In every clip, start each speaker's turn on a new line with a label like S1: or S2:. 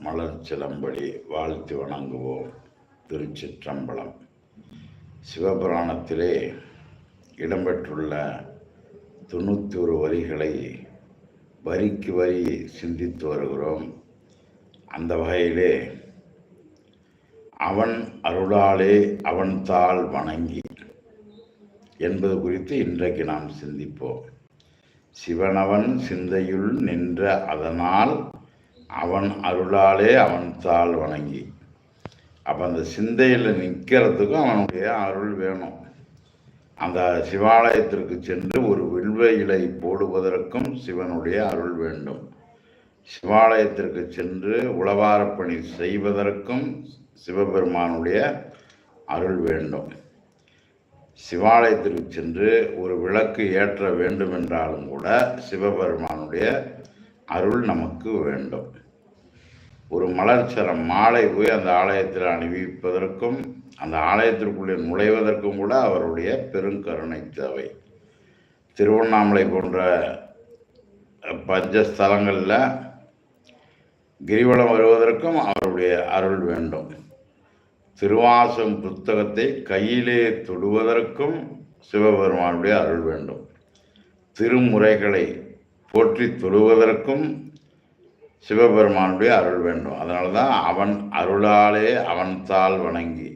S1: மலர் சிலம்படி வாழ்த்து வணங்குவோம். திருச்சிற்றம்பலம். சிவபுராணத்திலே இடம்பெற்றுள்ள தொண்ணூற்றி ஒரு வரிகளை வரிக்கு வரி சிந்தித்து வருகிறோம். அந்த வகையிலே அவன் அருளாலே அவன் தாள் வணங்கி என்பது குறித்து இன்றைக்கு நாம் சிந்திப்போம். சிவனவன் சிந்தையுள் நின்ற அதனால் அவன் அருளாலே அவன் தாள் வணங்கி. அப்போ அந்த சிந்தையில் நிற்கிறதுக்கும் அவனுடைய அருள் வேணும். அந்த சிவாலயத்திற்கு சென்று ஒரு வில்வ இலை போடுவதற்கும் சிவனுடைய அருள் வேண்டும். சிவாலயத்திற்கு சென்று உளவாரப் பணி செய்வதற்கும் சிவபெருமானுடைய அருள் வேண்டும். சிவாலயத்திற்கு சென்று ஒரு விளக்கு ஏற்ற வேண்டும் என்றாலும் கூட சிவபெருமானுடைய அருள் நமக்கு வேண்டும். ஒரு மலர்ச்சரம் மாலை போய் அந்த ஆலயத்தில் அணிவிப்பதற்கும் அந்த ஆலயத்திற்குள்ளே நுழைவதற்கும் கூட அவருடைய பெருங்கருணை தேவை. திருவண்ணாமலை போன்ற பஞ்சஸ்தலங்களில் கிரிவலம் வருவதற்கும் அவருடைய அருள் வேண்டும். திருவாசம் புத்தகத்தை கையிலே தொடுவதற்கும் சிவபெருமானுடைய அருள் வேண்டும். திருமுறைகளை போற்றி தொழுவதற்கும் சிவபெருமானுடைய அருள் வேண்டும். அதனால தான் அவன் அருளாலே அவன் தாள் வணங்கி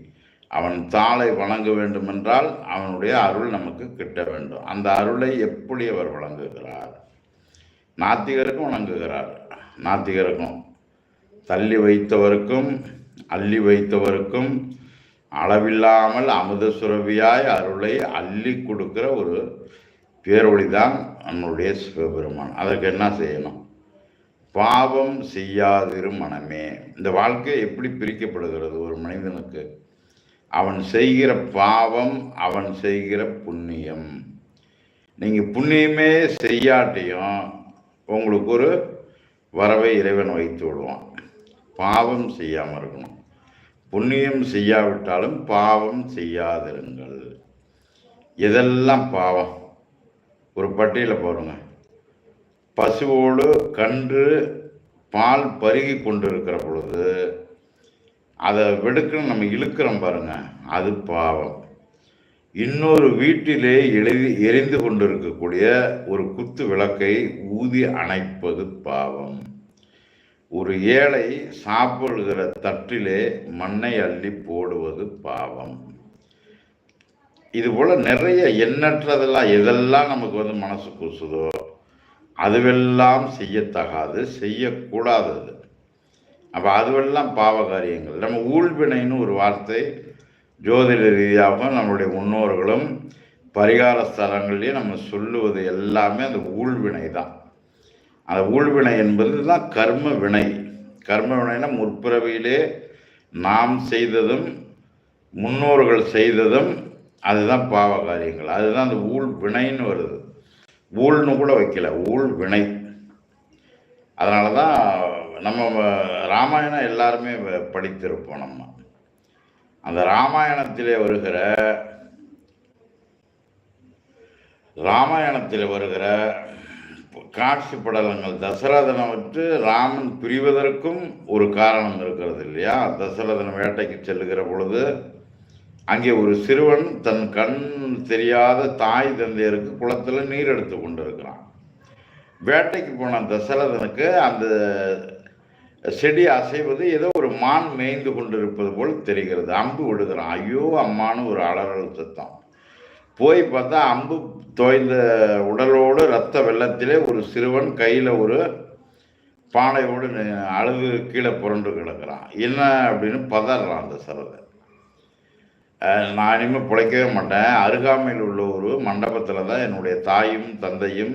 S1: அவன் தாளை வணங்க வேண்டுமென்றால் அவனுடைய அருள் நமக்கு கிட்ட வேண்டும். அந்த அருளை எப்படி அவர் வழங்குகிறார் நாத்திகருக்கும் வணங்குகிறார். நாத்திகருக்கும். தள்ளி வைத்தவருக்கும் அள்ளி வைத்தவருக்கும் அளவில்லாமல் அமுத சுரவியாய் அருளை அள்ளி கொடுக்கிற ஒரு பேரொழிதான் நம்மளுடைய சிவபெருமான். அதற்கு என்ன செய்யணும்? பாவம் செய்யாதிரு மனமே. இந்த வாழ்க்கை எப்படி பிரிக்கப்படுகிறது? ஒரு மனிதனுக்கு அவன் செய்கிற பாவம் அவன் செய்கிற புண்ணியம். நீங்கள் புண்ணியமே செய்யாட்டியும் உங்களுக்கு ஒரு வரவை இறைவன் வைத்து விடுவான். பாவம் செய்யாமல் இருக்கணும். புண்ணியம் செய்யாவிட்டாலும் பாவம் செய்யாதிருங்கள். எதெல்லாம் பாவம்? ஒரு பட்டியலை போடுங்க. பசுவோடு கன்று பால் பருகி கொண்டிருக்கிற பொழுது அதை வெடுக்குன்னு நம்ம இழுக்கிறோம் பாருங்க அது பாவம். இன்னொரு வீட்டிலே எழுதி எரிந்து கொண்டிருக்கக்கூடிய ஒரு குத்து விளக்கை ஊதி அணைப்பது பாவம். ஒரு ஏழை சாப்பிடுகிற தட்டிலே மண்ணை அள்ளி போடுவது பாவம். இது போல் நிறைய எண்ணற்றதெல்லாம் எதெல்லாம் நமக்கு வந்து மனசு கூசுதோ அதுவெல்லாம் செய்யத்தகாது செய்யக்கூடாதது அப்போ அதுவெல்லாம் பாவ காரியங்கள் நம்ம ஊழ்வினைன்னு ஒரு வார்த்தை ஜோதிட ரீதியாகவும் நம்மளுடைய முன்னோர்களும் பரிகார ஸ்தலங்கள்லேயும் நம்ம சொல்லுவது எல்லாமே அந்த ஊழ்வினை தான். அந்த ஊழ்வினை என்பது தான் கர்ம வினை. கர்ம வினைனா முற்பிறவியிலே நாம் செய்ததும் முன்னோர்கள் செய்ததும் அதுதான் பாவ காரியங்கள் அதுதான் அந்த ஊழ் வினைன்னு வருது. ஊழ்னு கூட வைக்கல. ஊழ் வினை. அதனால தான் நம்ம ராமாயணம் எல்லாருமே படித்திருப்போம் நம்ம. அந்த ராமாயணத்திலே வருகிற ராமாயணத்தில் வருகிற காட்சி படலங்கள் தசரதனை விட்டு ராமன் பிரிவதற்கும் ஒரு காரணம் இருக்கிறது இல்லையா? தசரதன் வேட்டைக்கு செல்லுகிற பொழுது அங்கே ஒரு சிறுவன் தன் கண் தெரியாத தாய் தந்தையருக்கு குளத்தில் நீர் எடுத்து கொண்டு இருக்கிறான் வேட்டைக்கு போன தசரதனுக்கு அந்த செடி அசைவது ஏதோ ஒரு மான் மேய்ந்து கொண்டிருப்பது போல் தெரிகிறது. அம்பு விடுகிறான். ஐயோ அம்மானு ஒரு அலறல் சத்தம். போய் பார்த்தா அம்பு தோய்ந்த உடலோடு ரத்த வெள்ளத்திலே ஒரு சிறுவன் கையில் ஒரு பானையோடு அழுது கீழே புரண்டு கிடக்கிறான். என்ன அப்படின்னு பதறான் அந்த சரதை நான் இனிமேல் பிழைக்கவே மாட்டேன். அருகாமையில் உள்ள ஒரு மண்டபத்தில் தான் என்னுடைய தாயும் தந்தையும்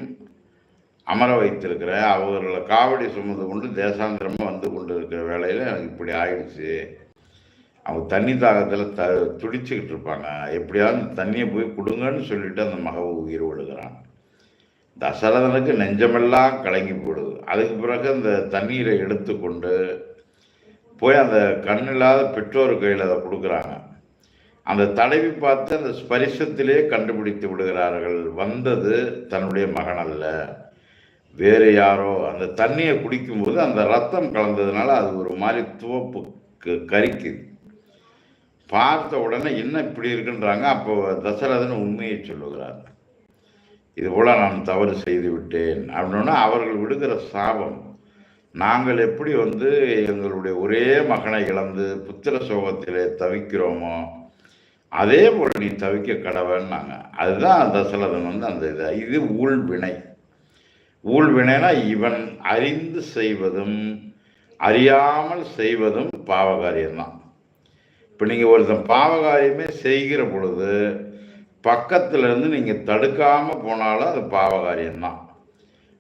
S1: அமர வைத்திருக்கிறேன். அவர்களை காவடி சுமந்து கொண்டு தேசாந்திரமாக வந்து கொண்டு இருக்கிற வேலையில் எனக்கு இப்படி ஆயிடுச்சு. அவங்க தண்ணி தாகத்தில் த துடிச்சுக்கிட்டு இருப்பாங்க. எப்படியாவது தண்ணியை போய் கொடுங்கன்னு சொல்லிட்டு அந்த மக உயிர் விழுகிறான். தசரதனுக்கு நெஞ்சமெல்லாம் கலங்கி போடுது. அதுக்கு பிறகு அந்த தண்ணீரை எடுத்துக்கொண்டு போய் அந்த கண்ணில்லாத பெற்றோர் கையில் அதை கொடுக்குறாங்க. அந்த தலைவி பார்த்து அந்த ஸ்பரிசத்திலே கண்டுபிடித்து விடுகிறார்கள். வந்தது தன்னுடைய மகன் அல்ல. வேறு யாரோ அந்த தண்ணியை குடிக்கும்போது அந்த ரத்தம் கலந்ததுனால அது ஒரு மாதிரி துவப்பு க- கரிக்குது. பார்த்த உடனே என்ன இப்படி இருக்குன்றாங்க அப்போ தசரதன் உண்மையை சொல்லுகிறார். இது போல நான் தவறு செய்து விட்டேன் அப்படின்னா அவர்கள் விடுகிற சாபம் நாங்கள் எப்படி வந்து எங்களுடைய ஒரே மகனை இழந்து புத்திர சோகத்திலே தவிக்கிறோமோ அதே போல் நீ தவிக்க கடவன்னாங்க அதுதான் தசரதன் வந்து அந்த இது. இது ஊழ்வினை. ஊழ்வினைனா இவன் அறிந்து செய்வதும் அறியாமல் செய்வதும் பாவகாரியம்தான். இப்போ நீங்கள் ஒருத்தன் பாவகாரியமே செய்கிற பொழுது பக்கத்துலேருந்து நீங்கள் தடுக்காமல் போனாலும் அது பாவகாரியம்தான்.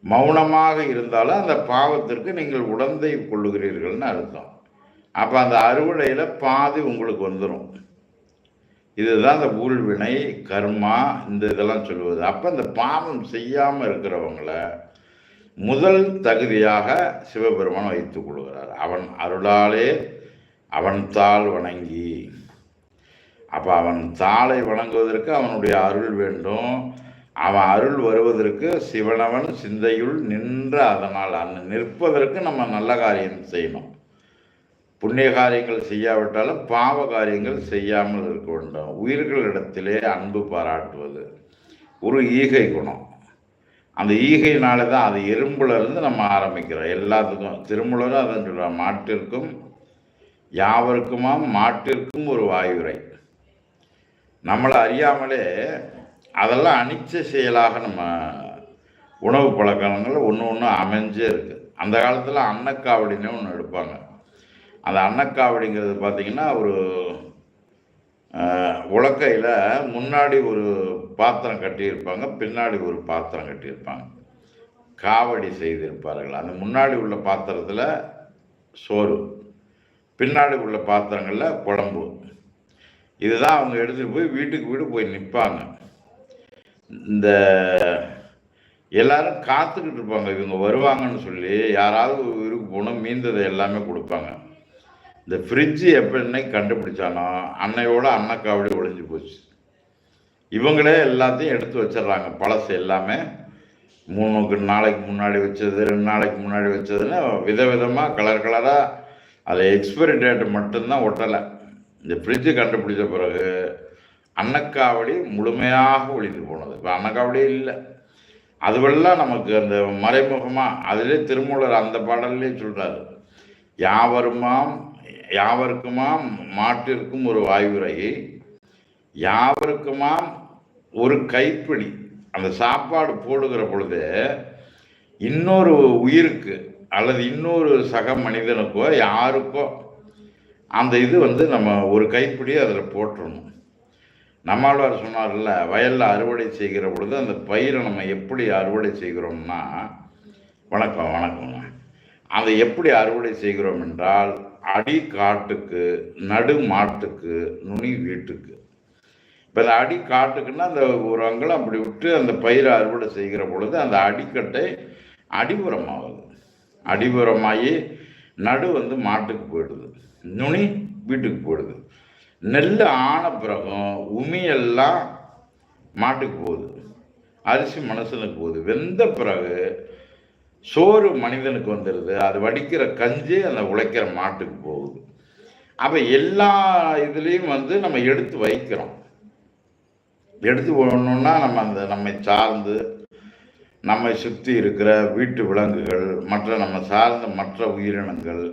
S1: மௌனமாக இருந்தாலும் அந்த பாவத்திற்கு நீங்கள் உடந்தை கொள்ளுகிறீர்கள்னு அர்த்தம். அப்போ அந்த அறுவடையில் பாதி உங்களுக்கு வந்துடும் இதுதான் இந்த ஊழ்வினை கர்மா இந்த இதெல்லாம் சொல்லுவது. அப்போ இந்த பாவம் செய்யாமல் இருக்கிறவங்கள முதல் தகுதியாக சிவபெருமான் வைத்துக் கொள்கிறார். அவன் அருளாலே அவன் தாள் வணங்கி. அப்போ அவன் தாளை வணங்குவதற்கு அவனுடைய அருள் வேண்டும். அவன் அருள் வருவதற்கு சிவனவன் சிந்தையுள் நின்று அதனால் அந்த நிற்பதற்கு நம்ம நல்ல காரியம் செய்யணும். புண்ணிய காரியங்கள் செய்யாவிட்டாலும் பாவ காரியங்கள் செய்யாமல் இருக்க வேண்டும். உயிர்களிடத்திலே அன்பு பாராட்டுவது ஒரு ஈகை குணம். அந்த ஈகையினால தான் அது எறும்புலேருந்து நம்ம ஆரம்பிக்கிறோம். எல்லாத்துக்கும் திருமூலரும் அதான் சொல்கிறோம் மாட்டிற்கும் யாவருக்குமாம் மாட்டிற்கும் ஒரு வாயுரை நம்மளை அறியாமலே அதெல்லாம் அனிச்ச செயலாக நம்ம உணவு பழக்கங்கள் ஒன்று ஒன்று அமைஞ்சே இருக்குது அந்த காலத்தில் அன்னக்காவடின்னு ஒன்று எடுப்பாங்க. அந்த அன்னக்காவடிங்கிறது பார்த்திங்கன்னா ஒரு உலக்கையில் முன்னாடி ஒரு பாத்திரம் கட்டியிருப்பாங்க பின்னாடி ஒரு பாத்திரம் கட்டியிருப்பாங்க. காவடி செய்திருப்பார்கள். அந்த முன்னாடி உள்ள பாத்திரத்தில் சோறு பின்னாடி உள்ள பாத்திரங்களில் குழம்பு. இதுதான் அவங்க எடுத்துகிட்டு போய் வீட்டுக்கு வீடு போய் நிற்பாங்க இந்த எல்லாரும் காத்துக்கிட்டு இருப்பாங்க. இவங்க வருவாங்கன்னு சொல்லி யாராவது ஊருக்கு போனால் மீந்ததை எல்லாமே கொடுப்பாங்க. இந்த ஃப்ரிட்ஜு எப்போ இன்னைக்கு கண்டுபிடிச்சானோ அன்னையோட அன்னக்காவடி ஒழிஞ்சு போச்சு. இவங்களே எல்லாத்தையும் எடுத்து வச்சிடுறாங்க. பழசு எல்லாமே. மூணுக்கு நாளைக்கு முன்னாடி வச்சது ரெண்டு நாளைக்கு முன்னாடி வச்சதுன்னு விதவிதமாக கலர் கலராக அதை எக்ஸ்பைரி டேட் மட்டும்தான் ஒட்டலை. இந்த ஃப்ரிட்ஜு கண்டுபிடிச்ச பிறகு அன்னக்காவடி முழுமையாக ஒழிந்து போனது. இப்போ அன்னக்காவடி இல்லை. அதுவெல்லாம் நமக்கு அந்த மறைமுகமாக அதிலே திருமூலர் அந்த பாடல்லே சொல்கிறாரு யாவருமாம் யாவருக்குமாம் மாட்டிற்கும் ஒரு வாயுரை யாவருக்குமாம் ஒரு கைப்பிடி. அந்த சாப்பாடு போடுகிற பொழுது இன்னொரு உயிருக்கு அல்லது இன்னொரு சக மனிதனுக்கோ யாருக்கோ அந்த இது வந்து நம்ம ஒரு கைப்பிடி அதில் போட்டுடணும் நம்மாழ்வார் சொன்னார்ல வயலில் அறுவடை செய்கிற பொழுது அந்த பயிரை நம்ம எப்படி அறுவடை செய்கிறோம்னா வணக்கம் வணக்கம்ண்ணா அதை எப்படி அறுவடை செய்கிறோம் என்றால் அடி காட்டுக்கு நடு மாட்டுக்கு நுனி வீட்டுக்கு. இப்போ அந்த அடி காட்டுக்குன்னா அந்த ஒரு அங்கலம் அப்படி விட்டு அந்த பயிரை அறுவடை செய்கிற பொழுது அந்த அடிக்கட்டை அடிபுறமாகுது அடிபுறமாகி நடு வந்து மாட்டுக்கு போயிடுது. நுனி வீட்டுக்கு போயிடுது. நெல் ஆன பிறகும் உமியெல்லாம் மாட்டுக்கு போகுது. அரிசி மனுஷனுக்கு போகுது. வெந்த பிறகு சோறு மனிதனுக்கு வந்துடுது அது வடிக்கிற கஞ்சி அந்த உழைக்கிற மாட்டுக்கு போகுது. அப்போ எல்லா இதுலேயும் வந்து நம்ம எடுத்து வைக்கிறோம். எடுத்து போகணுன்னா நம்ம அந்த நம்மை சார்ந்து நம்மை சுற்றி இருக்கிற வீட்டு விலங்குகள் மற்ற நம்ம சார்ந்த மற்ற உயிரினங்கள்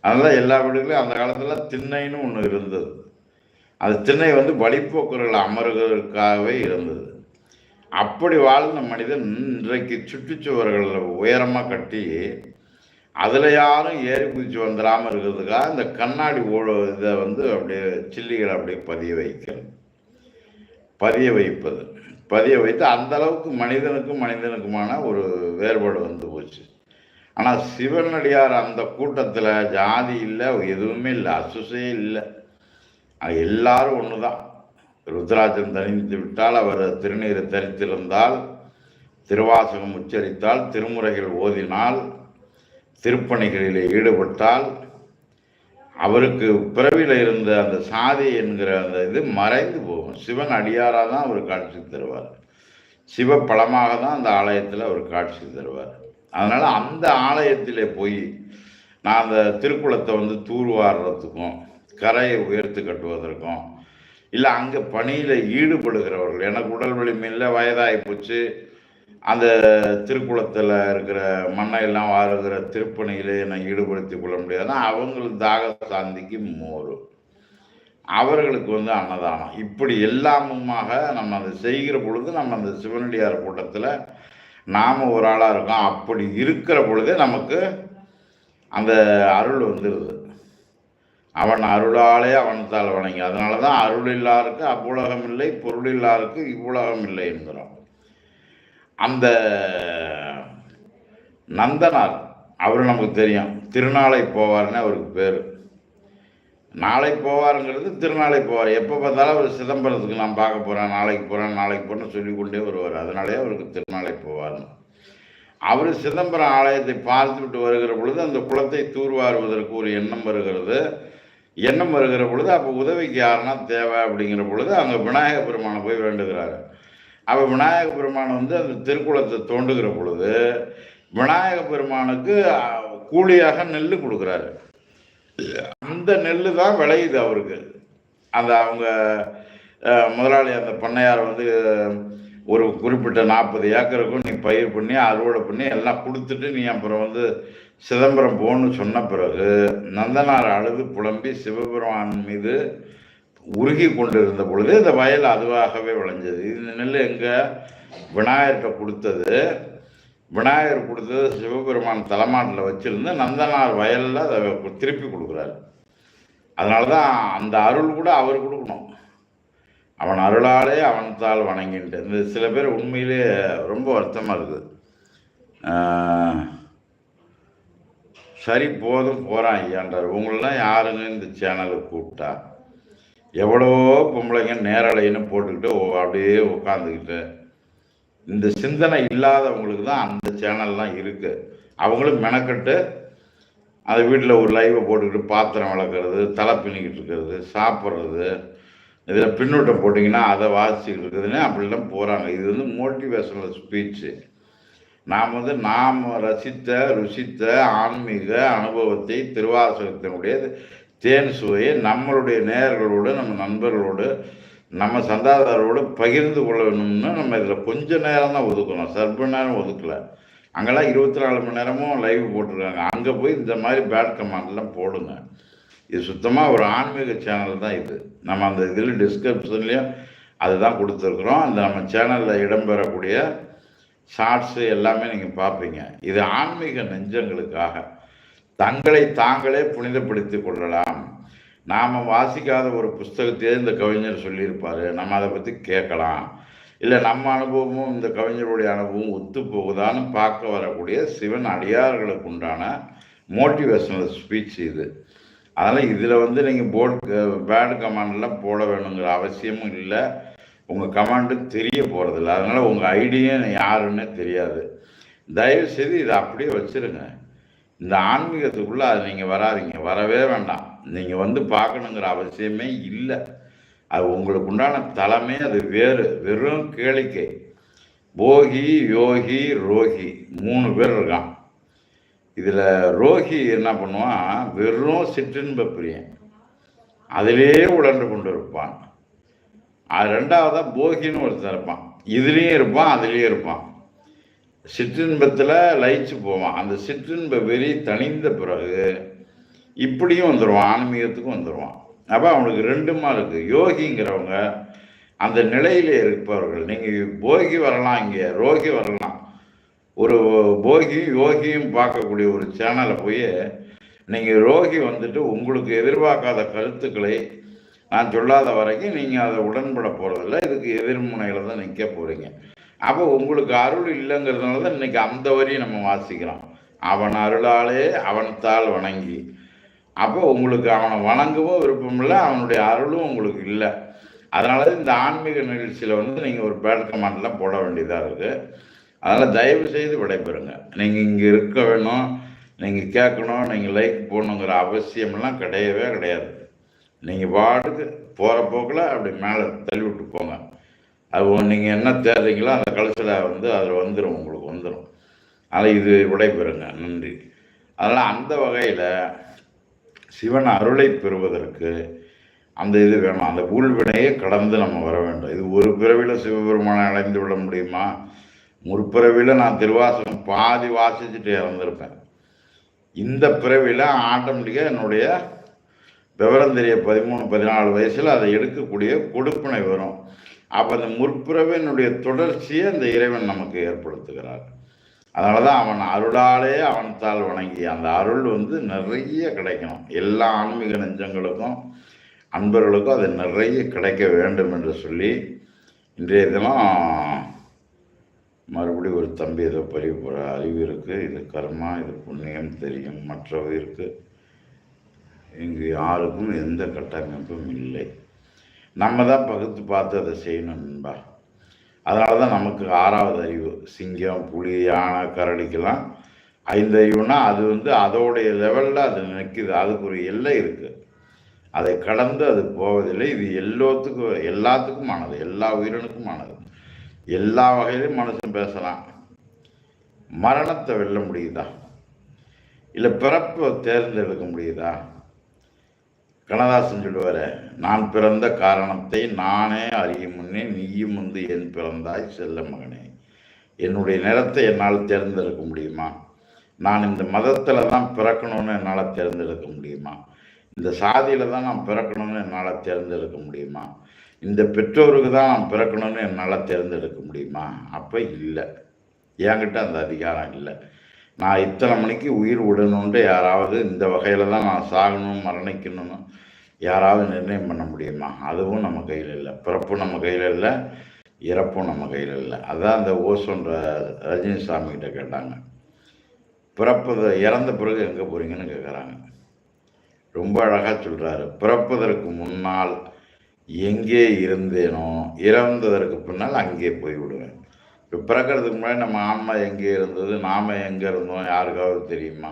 S1: அதெல்லாம் எல்லா வீடுகளையும் அந்த காலத்தில் திண்ணைன்னு ஒன்று இருந்தது. அந்த திண்ணை வந்து வழிப்போக்கர்கள் அமர்வதற்காகவே இருந்தது. அப்படி வாழ்ந்த மனிதன் இன்றைக்கு சுற்றுச்சுவர்களில் உயரமாக கட்டி அதில் யாரும் ஏறி குதிச்சு வந்துடாமல் இருக்கிறதுக்காக இந்த கண்ணாடி ஓடு இதை வந்து அப்படியே சில்லிகளை அப்படியே பதிய வைக்கிறது பதிய வைப்பது. பதிய வைத்து அந்த அளவுக்கு மனிதனுக்கும் மனிதனுக்குமான ஒரு வேறுபாடு வந்து போச்சு. ஆனால் சிவனடியார் அந்த கூட்டத்தில் ஜாதி இல்லை எதுவுமே இல்லை அசுசே இல்லை. அது எல்லாரும் ஒன்று தான் ருத்ராஜன் தனித்து விட்டால் அவர் திருநீரை தரித்திருந்தால் திருவாசகம் உச்சரித்தால் திருமுறைகள் ஓதினால் திருப்பணிகளில் ஈடுபட்டால் அவருக்கு பிறவியில் இருந்த அந்த சாதி என்கிற அந்த இது மறைந்து போகும். சிவன் அடியாராக தான் அவர் காட்சி தருவார். சிவ பழமாக தான் அந்த ஆலயத்தில் அவர் காட்சி தருவார். அதனால் அந்த ஆலயத்திலே போய் நான் அந்த திருக்குளத்தை வந்து தூர்வாடுறதுக்கும் கரையை உயர்த்து கட்டுவதற்கும் இல்லை அங்கே பணியில் ஈடுபடுகிறவர்கள். எனக்கு உடல் வலிமை இல்லை வயதாகி போச்சு. அந்த திருக்குளத்தில் இருக்கிற மண்ணை எல்லாம் வாருகிற திருப்பணியில் என்னை ஈடுபடுத்தி கொள்ள முடியாதுன்னா அவங்களுக்கு தாக சாந்திக்கு மோர். அவர்களுக்கு வந்து அன்னதானம். இப்படி எல்லாமுமாக நம்ம அதை செய்கிற பொழுது நம்ம அந்த சிவனடியார் கூட்டத்தில் நாம் ஒரு ஆளாக இருக்கோம். அப்படி இருக்கிற பொழுதே நமக்கு அந்த அருள் வந்துடுது அவன் அருளாலே அவன்தால் வணங்கி அதனால தான் அருள் இல்லாருக்கு அவ்வுலகம் இல்லை பொருள் இல்லாருக்கு இவ்வுலகம் இல்லை என்கிறோம் அந்த நந்தனார் அவர் நமக்கு தெரியும். திருநாளை போவார்னு அவருக்கு பேர். நாளை போவாருங்கிறது திருநாளை போவார். எப்போ பார்த்தாலும் அவர் சிதம்பரத்துக்கு நான் பார்க்க போகிறேன் நாளைக்கு போகிறேன் நாளைக்கு போகிறேன்னு சொல்லிக்கொண்டே வருவார். அதனாலே அவருக்கு திருநாளை போவார்னு அவர் சிதம்பரம் ஆலயத்தை பார்த்துவிட்டு வருகிற பொழுது அந்த குளத்தை தூர்வாருவதற்கு ஒரு எண்ணம் வருகிறது. எண்ணம் வருகிற பொழுது அப்போ உதவிக்கு யாருன்னா தேவை அப்படிங்கிற பொழுது அங்கே விநாயக பெருமானை போய் வேண்டுகிறாரு. அப்போ விநாயக பெருமான் வந்து அந்த திருக்குளத்தை தோண்டுகிற பொழுது விநாயக பெருமானுக்கு கூலியாக நெல் கொடுக்குறாரு. அந்த நெல் தான் விளையுது அவருக்கு. அந்த அவங்க முதலாளி அந்த பண்ணையார் வந்து ஒரு குறிப்பிட்ட நாற்பது ஏக்கருக்கும் நீ பயிர் பண்ணி அறுவடை பண்ணி எல்லாம் கொடுத்துட்டு நீ அப்புறம் வந்து சிதம்பரம் போன்னு சொன்ன பிறகு நந்தனார் அழுது புலம்பி சிவபெருமான் மீது உருகி கொண்டிருந்த பொழுது இந்த வயல் அதுவாகவே விளைஞ்சது. இந்த நெல் எங்கே விநாயகர்கிட்ட கொடுத்தது. விநாயகர் கொடுத்தது சிவபெருமான் தலைமாட்டில் வச்சிருந்து நந்தனார் வயலில் அதை திருப்பி கொடுக்குறாரு. அதனால தான் அந்த அருள் கூட அவர் கொடுக்கணும். அவன் அருளாலே அவன் தாள் இந்த சில பேர் உண்மையிலே ரொம்ப வருத்தமாக இருக்குது. சரி போதும் போகிறான் ஐயான்றார். உங்களெலாம் யாருங்க இந்த சேனலை கூப்பிட்டா? எவ்வளோ பொம்பளைங்க நேரலைன்னு போட்டுக்கிட்டு ஓ- அப்படியே உட்காந்துக்கிட்டு இந்த சிந்தனை இல்லாதவங்களுக்கு தான் அந்த சேனல்லாம் இருக்குது அவங்களும் மெனக்கட்டு அந்த வீட்டில் ஒரு லைவை போட்டுக்கிட்டு பாத்திரம் வளர்க்குறது தலை பின்னிக்கிட்டு இருக்கிறது சாப்பிட்றது இதில் பின்னூட்டம் போட்டிங்கன்னா அதை வாசிச்சுக்கிட்டு இருக்குதுன்னு அப்படிலாம் போகிறாங்க. இது வந்து மோட்டிவேஷனல் ஸ்பீச்சு நாம் வந்து நாம் ரசித்த ருசித்த ஆன்மீக அனுபவத்தை திருவாசகத்தினுடைய தேன் சுவையை நம்மளுடைய நேயர்களோடு நம்ம நண்பர்களோடு நம்ம சந்தாதாரோடு பகிர்ந்து கொள்ளணும்னு நம்ம இதில் கொஞ்சம் நேரம் தான் ஒதுக்கணும். சர்ப நேரம் ஒதுக்கலை. அங்கெல்லாம் இருபத்தி நாலு மணி நேரமும் லைவ் போட்டிருக்காங்க. அங்கே போய் இந்த மாதிரி பேட் கமாண்ட்லாம் போடுங்க. இது சுத்தமாக ஒரு ஆன்மீக சேனல் தான் இது. நம்ம அந்த இதில் டிஸ்கிரிப்ஷன்லேயும் அதுதான் கொடுத்துருக்குறோம். அந்த நம்ம சேனலில் இடம்பெறக்கூடிய ஷார்ட்ஸு எல்லாமே நீங்கள் பார்ப்பீங்க இது ஆன்மீக நெஞ்சங்களுக்காக. தங்களை தாங்களே புனிதப்படுத்தி கொள்ளலாம். நாம் வாசிக்காத ஒரு புஸ்தகத்தையே இந்த கவிஞர் சொல்லியிருப்பார். நம்ம அதை பற்றி கேட்கலாம். இல்லை நம்ம அனுபவமும் இந்த கவிஞருடைய அனுபவம் ஒத்து போகுதான்னு பார்க்க வரக்கூடிய சிவன் அடியார்களுக்கு உண்டான மோட்டிவேஷனல் ஸ்பீச் இது. அதனால் இதில் வந்து நீங்கள் போர்ட் பேடு கமாண்ட்லாம் போட வேணுங்கிற அவசியமும் இல்லை. உங்கள் கமாண்டு தெரிய போகிறதில்ல அதனால் உங்கள் ஐடியும் யாருன்னு தெரியாது. தயவு செய்து இதை அப்படியே வச்சுருங்க. இந்த ஆன்மீகத்துக்குள்ளே அது நீங்கள் வராதீங்க. வரவே வேண்டாம். நீங்கள் வந்து பார்க்கணுங்கிற அவசியமே இல்லை. அது உங்களுக்கு உண்டான தலைமை அது வேறு. வெறும் கேளிக்கை. போகி யோகி ரோகி. மூணு பேர் இருக்கான் இதில் ரோகி என்ன பண்ணுவான்? வெறும் சிற்றின்ப பிரியன் அதிலே உழன்று கொண்டு இருப்பான். அது ரெண்டாவதாக போகின்னு ஒருத்தன் இருப்பான். இதுலேயும் இருப்பான் அதுலேயும் இருப்பான். சிற்றின்பத்தில் லயிச்சு போவான். அந்த சிற்றின்ப வெறி தணிந்த பிறகு இப்படியும் வந்துடுவான் ஆன்மீகத்துக்கும் வந்துடுவான் அப்போ அவனுக்கு ரெண்டுமா இருக்குது யோகிங்கிறவங்க அந்த நிலையிலே இருப்பவர்கள். நீங்கள் போகி வரலாம் இங்கே ரோகி வரலாம். ஒரு போகியும் யோகியும் பார்க்கக்கூடிய ஒரு சேனலை போய் நீங்கள் ரோகி வந்துட்டு உங்களுக்கு எதிர்பார்க்காத கருத்துக்களை நான் சொல்லாத வரைக்கும் நீங்கள் அதை உடன்பட போகிறதில்ல இதுக்கு எதிர்முனையில் தான் நிற்க போகிறீங்க அப்போ உங்களுக்கு அருள் இல்லைங்கிறதுனால தான் இன்றைக்கி அந்த வரியை நம்ம வாசிக்கிறோம். அவன் அருளாலே அவன்தால் வணங்கி. அப்போ உங்களுக்கு அவனை வணங்கவும் விருப்பம் இல்லை அவனுடைய அருளும் உங்களுக்கு இல்லை. அதனால தான் இந்த ஆன்மீக நிகழ்ச்சியில் வந்து நீங்கள் ஒரு பேட் கமாண்ட்லாம் போட வேண்டியதாக இருக்குது அதனால் தயவு செய்து விடைபெறுங்க. நீங்கள் இங்கே இருக்க வேணும் நீங்கள் கேட்கணும் நீங்கள் லைக் போடணுங்கிற அவசியமெல்லாம் கிடையவே கிடையாது. நீங்கள் பாட்டுக்கு போகிற போக்கில் அப்படி மேலே தள்ளி விட்டு போங்க. அது நீங்கள் என்ன தேடுறீங்களோ அந்த கழுத்தில் வந்து அதில் வந்துடும் உங்களுக்கு வந்துடும் அதில் இது விடைபெறுங்க. நன்றி. அதனால் அந்த வகையில் சிவன் அருளை பெறுவதற்கு அந்த இது வேணும். அந்த ஊழ்வினையை கடந்து நம்ம வர வேண்டும். இது ஒரு பிறவியில் சிவபெருமானை அடைந்து விட முடியுமா? முற்பிறவியில் நான் திருவாசகம் பாதி வாசிச்சுட்டு இறந்துருப்பேன் இந்த பிறவியில் ஆட்டோமேட்டிக்காக என்னுடைய விவரம் தெரிய பதிமூணு பதினாலு வயசில் அதை எடுக்கக்கூடிய கொடுப்பினை வரும். அப்போ அந்த முற்பிறவினுடைய தொடர்ச்சியை அந்த இறைவன் நமக்கு ஏற்படுத்துகிறார். அதனால தான் அவன் அருளாலே அவன்தால் வணங்கி அந்த அருள் வந்து நிறைய கிடைக்கணும். எல்லா ஆன்மீக நெஞ்சங்களுக்கும் அன்பர்களுக்கும் அது நிறைய கிடைக்க வேண்டும் என்று சொல்லி இன்றைய தினம் மறுபடியும் ஒரு தம்பி ஏதோ பெரிய போகிற அறிவு இருக்குது இது கர்மா இது புண்ணியம் தெரியும் மற்ற உயிருக்கு இங்கு யாருக்கும் எந்த கட்டமைப்பும் இல்லை. நம்ம தான் பகுத்து பார்த்து அதை செய்யணும் நண்பா. அதனால தான் நமக்கு ஆறாவது அறிவு சிங்கம் புலி யானை கரடிக்கெல்லாம் ஐந்து அறிவுனா அது வந்து அதோடைய லெவலில் அது நிற்கிது அதுக்கு ஒரு எல்லை இருக்குது அதை கடந்து அது போவதில்லை. இது எல்லோத்துக்கும் எல்லாத்துக்குமானது எல்லா உயிரினுக்குமானது எல்லா வகையிலும் மனுஷன் பேசலாம். மரணத்தை வெல்ல முடியுதா? இல்லை பிறப்பை தேர்ந்தெடுக்க முடியுதா? கண்ணதாசன் சொல்லுவார் நான் பிறந்த காரணத்தை நானே அறிய முன்னே நீயும் வந்து என் பிறந்தாய் செல்ல மகனே. என்னுடைய நிறத்தை என்னால் தேர்ந்தெடுக்க முடியுமா? நான் இந்த மதத்தில் தான் பிறக்கணும்னு என்னால் தேர்ந்தெடுக்க முடியுமா? இந்த சாதியில் தான் நான் பிறக்கணும்னு என்னால் தேர்ந்தெடுக்க முடியுமா? இந்த பெற்றோருக்கு தான் பிறக்கணும்னு என்னால் தேர்ந்தெடுக்க முடியுமா? அப்போ இல்லை. என்கிட்ட அந்த அதிகாரம் இல்லை. நான் இத்தனை மணிக்கு உயிர் விடணுன்ட்டு யாராவது இந்த வகையில் தான் நான் சாகணும் மரணிக்கணும்னு யாராவது நிர்ணயம் பண்ண முடியுமா? அதுவும் நம்ம கையில் இல்லை. பிறப்பும் நம்ம கையில் இல்லை இறப்பும் நம்ம கையில் இல்லை. அதான் அந்த ஓசோன்ற ரஜினி சாமிகிட்ட கேட்டாங்க. பிறப்பது இறந்த பிறகு எங்கே போகிறீங்கன்னு கேட்குறாங்க ரொம்ப அழகாக சொல்கிறாரு பிறப்பதற்கு முன்னால் எங்கே இருந்தேனோ இறந்ததற்கு பின்னால் அங்கே போய் விடுவேன். இப்போ பிறக்கிறதுக்கு முன்னாடி நம்ம ஆன்மா எங்கே இருந்தது நாம் எங்கே இருந்தோம் யாருக்காவது தெரியுமா?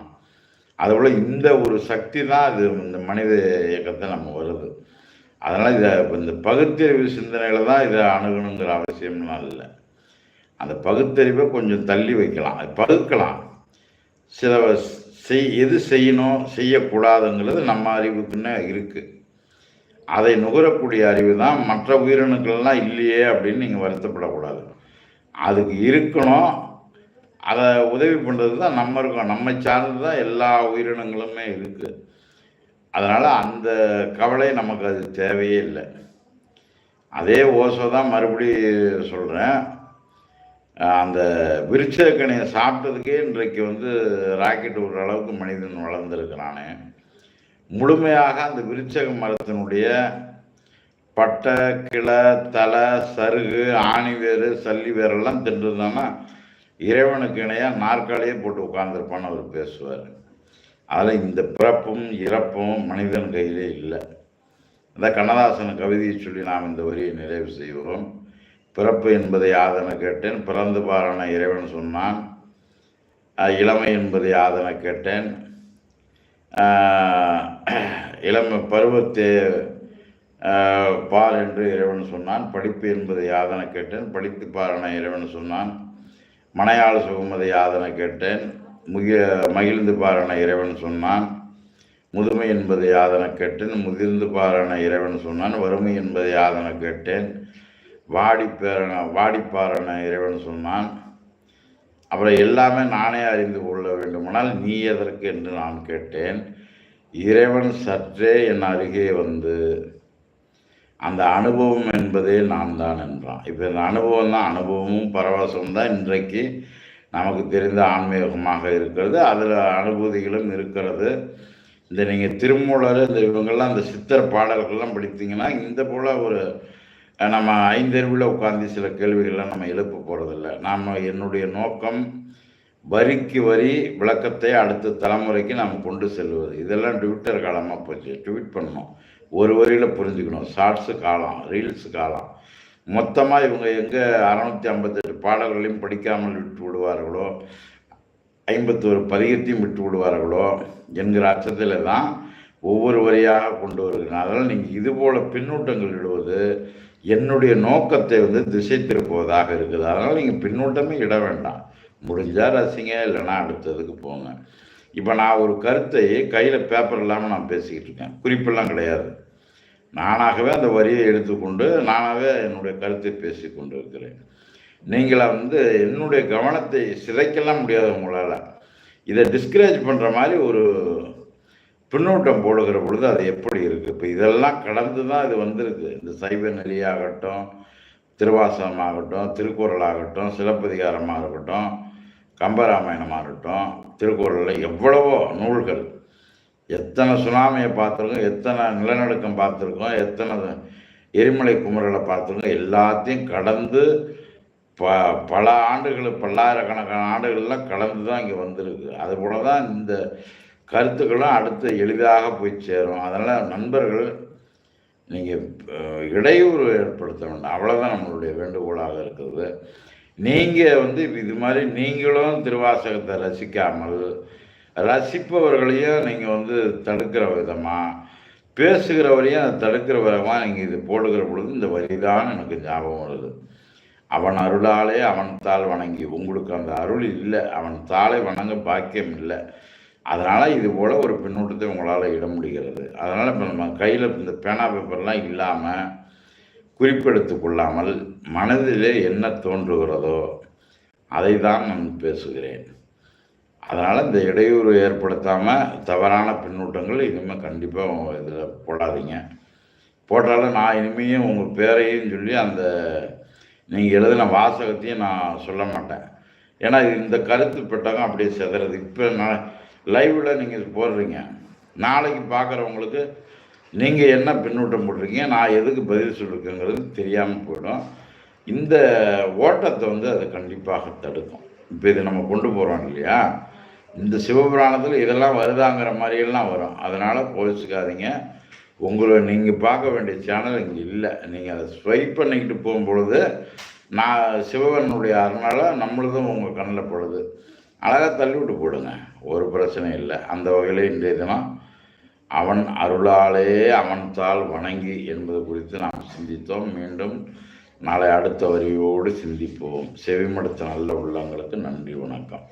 S1: அதுபோல் இந்த ஒரு சக்தி தான் இது இந்த மனித இயக்கத்தை நம்ம வருது. அதனால் இதை இந்த பகுத்தறிவு சிந்தனையில் தான் இதை அணுகணுங்கிற அவசியம்லாம் இல்லை. அந்த பகுத்தறிவை கொஞ்சம் தள்ளி வைக்கலாம் அது பகுக்கலாம். சில செய் எது செய்யணும் செய்யக்கூடாதுங்கிறது நம்ம அறிவுக்குன்னு இருக்குது அதை நுகரக்கூடிய அறிவு தான் மற்ற உயிரினங்கள்லாம் இல்லையே அப்படின்னு நீங்கள் வருத்தப்படக்கூடாது. அதுக்கு இருக்கணும். அதை உதவி பண்ணுறது தான் நம்ம இருக்கோம். நம்மை சார்ந்து தான் எல்லா உயிரினங்களுமே இருக்குது அதனால் அந்த கவலை நமக்கு அது தேவையே இல்லை. அதே ஓசோ தான் மறுபடி சொல்கிறேன் அந்த விருட்சக்கனியை சாப்பிட்டதுக்கே இன்றைக்கு வந்து ராக்கெட் விடுற அளவுக்கு மனிதன் வளர்ந்துருக்கிறானே. முழுமையாக அந்த விருட்சக மரத்தினுடைய பட்டை கிளை தலை சருகு ஆணிவேறு சல்லி வேரெல்லாம் தின்றுதானா? இறைவனுக்கு இணையாக நாற்காலியே போட்டு உட்காந்துருப்பான்னு அவர் பேசுவார். அதில் இந்த பிறப்பும் இறப்பும் மனிதன் கையிலே இல்லை. அந்த கண்ணதாசன் கவிதையை சொல்லி நாம் இந்த வரியை நிறைவு செய்கிறோம். பிறப்பு என்பதை யாதன கேட்டேன் பிறந்து பாரான இறைவன் சொன்னான். இளமை என்பதை யாதன கேட்டேன். இளம பருவத்தை பார் என்று இறைவன் சொன்னான். படிப்பு என்பதை யாதன கேட்டேன். படித்து பாரான இறைவன் சொன்னான். மனையாள சுகமதை யாதன கேட்டேன். முகிய மகிழ்ந்து பாரான இறைவன் சொன்னான். முதுமை என்பதை யாதன கேட்டேன். முதிர்ந்து பாரான இறைவன் சொன்னான். வறுமை என்பதை யாதன கேட்டேன். வாடிப்பேரண வாடிப்பாரன இறைவன் சொன்னான். அப்புறம் எல்லாமே நானே அறிந்து கொள்ள வேண்டுமானால் நீ எதற்கு என்று நான் கேட்டேன். இறைவன் சற்றே என் அருகே வந்து அந்த அனுபவம் என்பதே நான் தான் என்றான். இப்போ இந்த அனுபவம் தான் அனுபவமும் பரவசம் தான். இன்றைக்கு நமக்கு தெரிந்த ஆன்மீகமாக இருக்கிறது அதில் அனுபூதிகளும் இருக்கிறது. இந்த நீங்கள் திருமூலர் இந்த இவங்கெல்லாம் இந்த சித்தர் பாடல்கள்லாம் படித்தீங்கன்னா இந்த போல் ஒரு நம்ம ஐந்தறிவில் உட்காந்து சில கேள்விகள்லாம் நம்ம எழுப்ப போகிறதில்ல நாம் என்னுடைய நோக்கம் வரிக்கு வரி விளக்கத்தை அடுத்த தலைமுறைக்கு நாம் கொண்டு செல்வது. இதெல்லாம் ட்விட்டர் காலமாக போச்சு. ட்வீட் பண்ணணும். ஒரு வரியில் புரிஞ்சுக்கணும். ஷார்ட்ஸு காலம் ரீல்ஸு காலம். மொத்தமாக இவங்க எங்கே அறநூற்றி ஐம்பத்தெட்டு பாடல்களையும் படிக்காமல் விட்டு விடுவார்களோ? ஐம்பத்தோரு பதிகத்தையும் விட்டு விடுவார்களோ? என்கிற அச்சத்தில் தான் ஒவ்வொரு வரியாக கொண்டு வருகிறேன் அதனால் நீங்கள் இதுபோல் பின்னூட்டங்கள் இடுவது என்னுடைய நோக்கத்தை வந்து திசை திருப்புவதாக இருக்குது. அதனால் நீங்கள் பின்னூட்டமே இட வேண்டாம். முடிஞ்சால் ரசிங்க இல்லைன்னா அடுத்ததுக்கு போங்க. இப்போ நான் ஒரு கருத்தை கையில் பேப்பர் இல்லாமல் நான் பேசிக்கிட்டு இருக்கேன். குறிப்பெல்லாம் கிடையாது. நானாகவே அந்த வரியை எடுத்துக்கொண்டு நானாகவே என்னுடைய கருத்தை பேசி கொண்டு இருக்கிறேன் நீங்களா வந்து என்னுடைய கவனத்தை சிதைக்கலாம் முடியாது உங்களால் இதை டிஸ்கரேஜ் பண்ணுற மாதிரி ஒரு பின்னூட்டம் போடுகிற பொழுது அது எப்படி இருக்குது இப்போ இதெல்லாம் கடந்து தான் இது வந்திருக்கு. இந்த சைவ நெறியாகட்டும் திருவாசகமாகட்டும் திருக்குறளாகட்டும் சிலப்பதிகாரமாக இருக்கட்டும் கம்பராமாயணமாக இருக்கட்டும் திருக்குறளில் எவ்வளவோ நூல்கள். எத்தனை சுனாமியை பார்த்துருக்கோம் எத்தனை நிலநடுக்கம் பார்த்துருக்கோம் எத்தனை எரிமலை குமரலை பார்த்துருக்கோம் எல்லாத்தையும் கடந்து ப பல ஆண்டுகள் பல்லாயிரக்கணக்கான ஆண்டுகள்லாம் கலந்து தான் இங்கே வந்திருக்கு. அதுபோல தான் இந்த கருத்துக்களும் அடுத்து எளிதாக போய் சேரும். அதனால் நண்பர்கள் நீங்கள் இடையூறு ஏற்படுத்த வேண்டாம். அவ்வளோதான் நம்மளுடைய வேண்டுகோளாக இருக்குது நீங்கள் வந்து இது மாதிரி நீங்களும் திருவாசகத்தை ரசிக்காமல் ரசிப்பவர்களையும் நீங்கள் வந்து தடுக்கிற விதமாக பேசுகிறவரையும் அதை தடுக்கிற விதமாக நீங்கள் இது போடுகிற பொழுது இந்த வரிதான் எனக்கு ஞாபகம் வருது. அவன் அருளாலே அவன் தாள் வணங்கி உங்களுக்கு அந்த அருள் இல்லை அவன் தாளை வணங்க பாக்கியம் இல்லை. அதனால் இது போல் ஒரு பின்னூட்டத்தை உங்களால் இட முடிகிறது. அதனால் இப்போ நம்ம கையில் இந்த பேனா பேப்பர்லாம் இல்லாமல் குறிப்பெடுத்து கொள்ளாமல் மனதிலே என்ன தோன்றுகிறதோ அதை தான் நான் பேசுகிறேன். அதனால் இந்த இடையூறு ஏற்படுத்தாமல் தவறான பின்னூட்டங்கள் இனிமேல் கண்டிப்பாக இதில் போடாதீங்க. போட்டாலும் நான் இனிமேயும் உங்கள் பேரையும் சொல்லி அந்த நீங்கள் எழுதின வாசகத்தையும் நான் சொல்ல மாட்டேன். ஏன்னா இந்த கருத்து பெட்டகம் அப்படியே செதறது. இப்போ நான் லைவில் நீங்கள் போடுறீங்க. நாளைக்கு பார்க்குறவங்களுக்கு நீங்கள் என்ன பின்னூட்டம் போட்டிருக்கீங்க? நான் எதுக்கு பதில் சொல்லியிருக்கேங்கிறது தெரியாமல் போயிடும். இந்த ஓட்டத்தை வந்து அது கண்டிப்பாக தடுக்கும். இப்போ இதை நம்ம கொண்டு போகிறோம் இல்லையா? இந்த சிவபுராணத்தில் இதெல்லாம் வருதாங்கிற மாதிரியெல்லாம் வரும். அதனால் கோவிச்சுக்காதீங்க. உங்களை நீங்கள் பார்க்க வேண்டிய சேனல் இங்கே இல்லை. நீங்கள் அதை ஸ்வைப் பண்ணிக்கிட்டு போகும்பொழுது நான் சிவகனுடைய அருணால் நம்மளதும் உங்கள் கண்ணில் படுது. அழகாக தள்ளி விட்டு போடுங்க. ஒரு பிரச்சனை இல்லை. அந்த வகையில் இன்றைய தினம் அவன் அருளாலே அவன்தாள் வணங்கி என்பது குறித்து நாம் சிந்தித்தோம். மீண்டும் நாளை அடுத்த வரியோடு சிந்திப்போம். செவிமடுத்த நல்ல உள்ளங்களுக்கு நன்றி வணக்கம்.